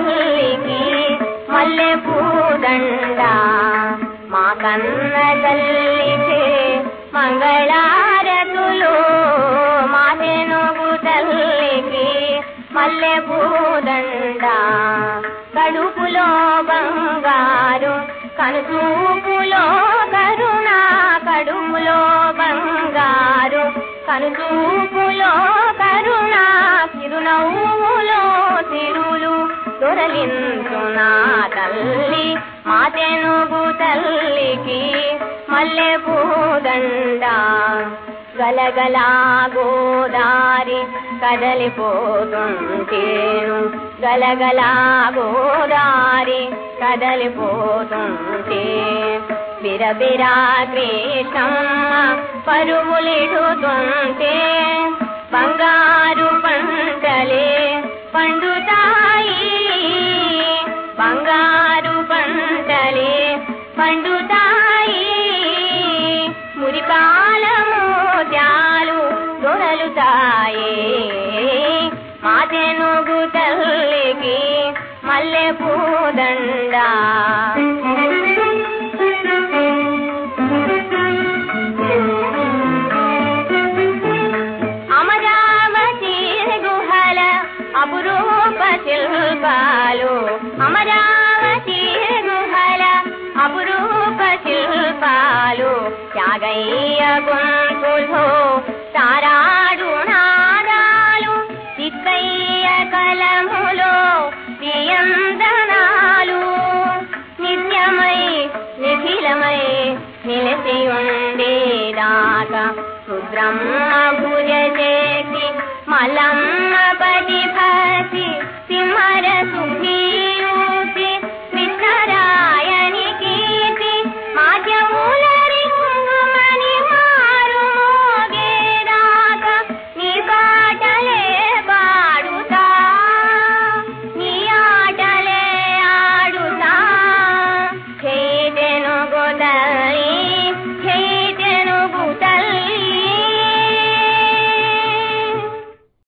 తల్లికి మల్లె పూదండ. మా కన్న తల్లికి మంగళారతులు. మా తెనుగు తల్లికి మల్లె పూదండ. కడుపులో బంగారు కనుచూపులో కరుణ. కడుపులో బంగారు కనుచూపులో కరుణ. నా తల్లి మా తెనుగు తల్లికి మల్లె పూదండ గలగలా గోదారి కదలిపోతుంటేను. గలగలా గోదారి కదలిపోతుంటే. బిరబిరా కృష్ణమ్మ పరువులిడుతుంటే. దొరలుతాయి తల్లికి మల్లె పూదండ. అమరావతి గుహల అపురూప శిల్పాలు. అమరావతి గుహల అపురూప శిల్పాలు. త్యాగయ్య కలములో నియందనాలు నిత్యమై నిఖిలమై నిలిచి ఉండేదాకా రుద్రమ్మ భుజ చేసి మలమ్మ పది భసి